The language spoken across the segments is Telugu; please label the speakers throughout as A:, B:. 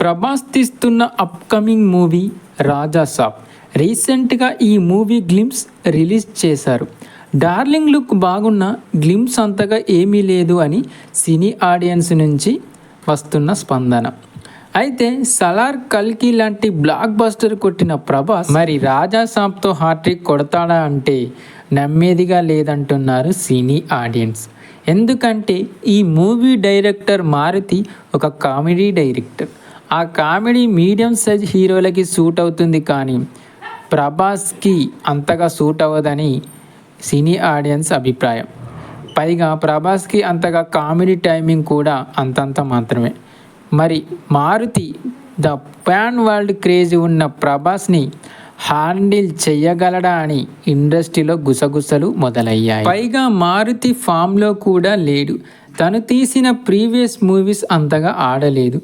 A: ప్రభాస్ తీస్తున్న అప్కమింగ్ మూవీ రాజా సాబ్. రీసెంట్గా ఈ మూవీ గ్లిమ్స్ రిలీజ్ చేశారు. డార్లింగ్ లుక్ బాగున్న గ్లిమ్స్ అంతగా ఏమీ లేదు అని సినీ ఆడియన్స్ నుంచి వస్తున్న స్పందన. అయితే సలార్ కల్కి లాంటి బ్లాక్ బస్టర్ కొట్టిన ప్రభాస్ మరి రాజా సాబ్తో హార్ట్రిక్ కొడతాడా అంటే నమ్మేదిగా లేదంటున్నారు సినీ ఆడియన్స్ ఎందుకంటే ఈ మూవీ డైరెక్టర్ మారుతి ఒక కామెడీ డైరెక్టర్ ఆ కామెడీ మీడియం సైజ్ హీరోలకి సూట్ అవుతుంది కానీ ప్రభాస్కి అంతగా సూట్ అవ్వదని సినీ ఆడియన్స్ అభిప్రాయం. పైగా ప్రభాస్కి అంతగా కామెడీ టైమింగ్ కూడా అంతంత మాత్రమే. మరి Maruthi the pan world craze ఉన్న ప్రభాస్ని హ్యాండిల్ చేయగలడా అని ఇండస్ట్రీలో గుసగుసలు మొదలయ్యాయి. పైగా మారుతి ఫామ్లో కూడా లేడు. తను తీసిన ప్రీవియస్ మూవీస్ అంతగా ఆడలేదు.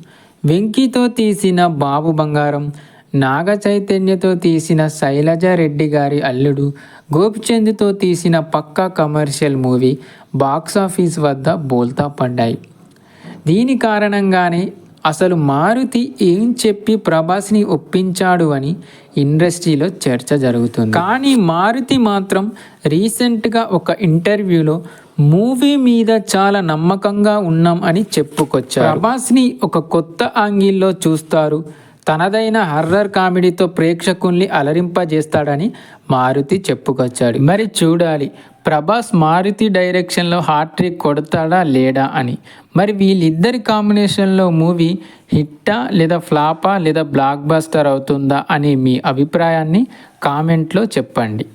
A: వెంకీతో తీసిన బాబు బంగారం నాగ చైతన్యతో తీసిన శైలజ రెడ్డి గారి అల్లుడు గోపిచంద్తో తీసిన పక్కా కమర్షియల్ మూవీ బాక్సాఫీస్ వద్ద బోల్తా పడ్డాయి. దీని కారణంగానే అసలు మారుతి ఏం చెప్పి ప్రభాస్ని ఒప్పించాడు అని ఇండస్ట్రీలో చర్చ జరుగుతుంది. కానీ మారుతి మాత్రం రీసెంట్గా ఒక ఇంటర్వ్యూలో మూవీ మీద చాలా నమ్మకంగా ఉన్నాం అని చెప్పుకొచ్చారు. ప్రభాస్ని ఒక కొత్త ఆంగిల్లో చూస్తారు. తనదైన హర్రర్ కామెడీతో ప్రేక్షకుల్ని అలరింపజేస్తాడని మారుతి చెప్పుకొచ్చాడు. మరి చూడాలి. ప్రభాస్ మారుతి డైరెక్షన్లో హాట్రిక్ కొడతాడా లేడా అని. మరి వీళ్ళిద్దరి కాంబినేషన్లో మూవీ హిట్టా లేదా ఫ్లాపా లేదా బ్లాక్ బస్టర్ అవుతుందా అని మీ అభిప్రాయాన్ని కామెంట్లో చెప్పండి.